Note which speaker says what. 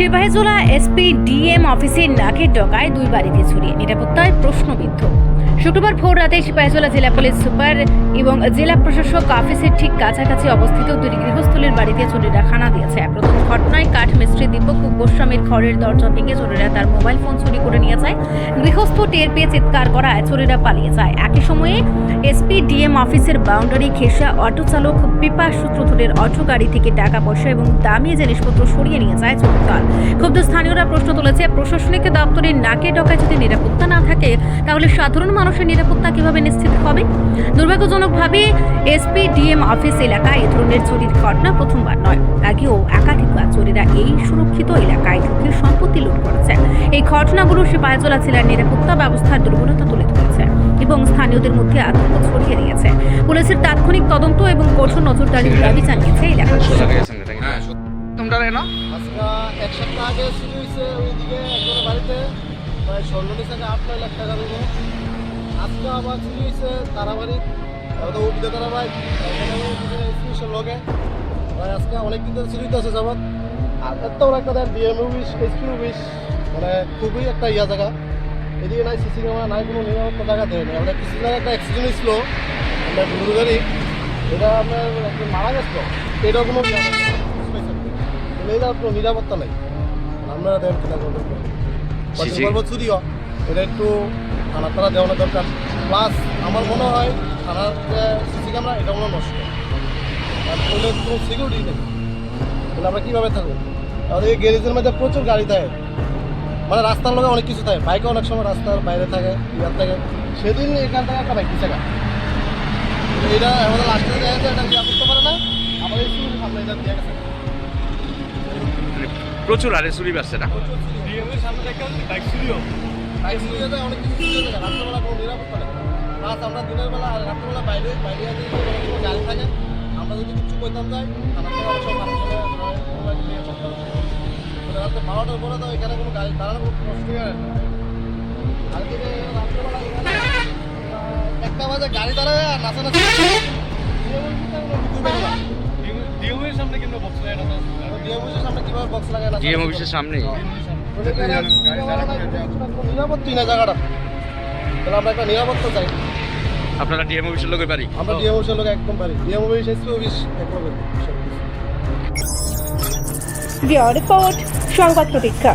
Speaker 1: Sepahijala SP DM অফিসের নাকের ডগায় দুই বাড়িতে ছড়িয়ে নিরাপত্তায় প্রশ্নবিদ্ধ। শুক্রবার ভোর রাতে সিপাহীজলা জেলা পুলিশ সুপার এবং জেলা প্রশাসক অফিসের ঠিক কাছাকাছি অবস্থিত দুই গৃহস্থলীর বাড়িতে চোরেরা খানা দিয়েছে। প্রথম ঘটনায় কাঠ মিস্ত্রি দীপক গোস্বামীর ঘরের দরজা ভেঙে চোরেরা তার মোবাইল ফোন চুরি করে নিয়ে যায়। গৃহস্থ টের পেয়ে চিৎকার করায় চোরেরা পালিয়ে যায়। একই সময়ে এসপি ডিএম অফিসের বাউন্ডারি ঘেঁষা অটো চালক বিপাস সূত্রধরের অটো গাড়ি থেকে টাকা, পয়সা এবং দামি জিনিসপত্র সরিয়ে নিয়ে যায় চোরদল ক্ষুব্ধ স্থানীয়রা প্রশ্ন তুলেছে, প্রশাসনিক দপ্তরের নাকে ডকায় যদি নিরাপত্তা না থাকে, তাহলে সাধারণ মানুষের নিরাপত্তা কীভাবে নিশ্চিত হবে? দুর্ভাগ্যজনকভাবে এসপি ডিএম অফিস এলাকায় এ ধরনের চুরির ঘটনা প্রথমবার নয়। আগেও একাধিকবার চোরেরা এই সুরক্ষিত এলাকায় ঢুকে সম্পত্তি লুট করেছে। এই ঘটনাগুলো সিপাহীজলা জেলার নিরাপত্তা ব্যবস্থার দুর্বলতা তুলে ধরেছে এবং স্থানীয়দের মধ্যে আতঙ্ক ছড়িয়ে দিয়েছে। পুলিশের তাৎক্ষণিক তদন্ত এবং কঠোর নজরদারির দাবি জানিয়েছে
Speaker 2: হ্যাঁ তোমরা না?
Speaker 3: এক সপ্তাহ আগে শুরু হয়েছে ওইদিকে একজনের বাড়িতে। প্রায় ষোলো থেকে আট নয় লাখ টাকা দেবো আজকে আবার শুরু হয়েছে তারাবাড়ি। তারপরে উদ্ভিদে তারাবাড়ি। লগে আজকে অনেক দিন ধরে হইতেছে যাবৎ আর এত বড় একটা দেন ডিএম অফিস এসপি অফিস মানে খুবই একটা ইয়া জায়গা। এদিকে নাই সিসি ক্যামেরা নাই কোনো নিরাপত্তা জায়গা দেয় না আমরা কিছুদিন আগে একটা অ্যাক্সিডেন্ট হয়েছিল আমরা ডুলুর গাড়ি এটা আপনার মারা গেছিল এটাও কোনো ইয়া নাই, বুঝতে পারছেন? এটা কোনো নিরাপত্তা নাই। আপনারা দেন কিনা করবেন চুরিও এটা একটু থানার তারা দেওয়ানো দরকার। প্লাস আমার মনে হয় থানার যে সিসি ক্যামেরা এটা মনে হয় নষ্ট। আর কোনো সিকিউরিটি নেই। তাহলে আমরা কীভাবে থাকব? আর এই গ্যারেজের মধ্যে প্রচুর গাড়ি থাকে। মানে রাস্তার লোকে অনেক কিছু থাকে। বাইকে অনেক সময় রাস্তার বাইরে থাকে ইয়ার থাকে। সেদিন এখান থেকে একটা বাইক পিছে এটা আমাদের লাস্টে দেখা যাচ্ছে এটা ইয়া করতে পারে না। আমাদের স্কুল সামনে এটা দিয়ে গেছে।
Speaker 2: প্রচুর আরে চুরি বাড়ছে না।
Speaker 3: বাইক চুরি হয়ে যায়, অনেক কিছু রাত্রেবেলা কোনো নিরাপত্তা নেই। প্লাস আমরা দিনের বেলা আর রাত্রেবেলা বাইরে বাইরে যদি কোনো কোনো গাড়ি থাকে আমরা যদি কিছু কইতাম যাই রাত্রে বারোটার পরে তো এখানে কোনো গাড়ি দাঁড়ানো কোনো আর রাত্রেবেলা একটা বাজে গাড়ি দাঁড়ায় আর নাচা নাচি
Speaker 4: ডিএমের সামনে বক্স লাগায় না
Speaker 3: কীভাবে বক্স লাগায়
Speaker 2: অফিসের সামনে।
Speaker 3: নিরাপত্তি না জায়গাটা তাহলে আমরা একটা নিরাপত্তা চাই
Speaker 2: আপনারা ডিএম অফিসের লোকের বাড়ি
Speaker 3: আমরা ডিএম অফিসের লোক একদম পারি ডিএম অফিস এসপি অফিস একদম
Speaker 1: রিপোর্ট সংবাদ প্রতীক্ষা।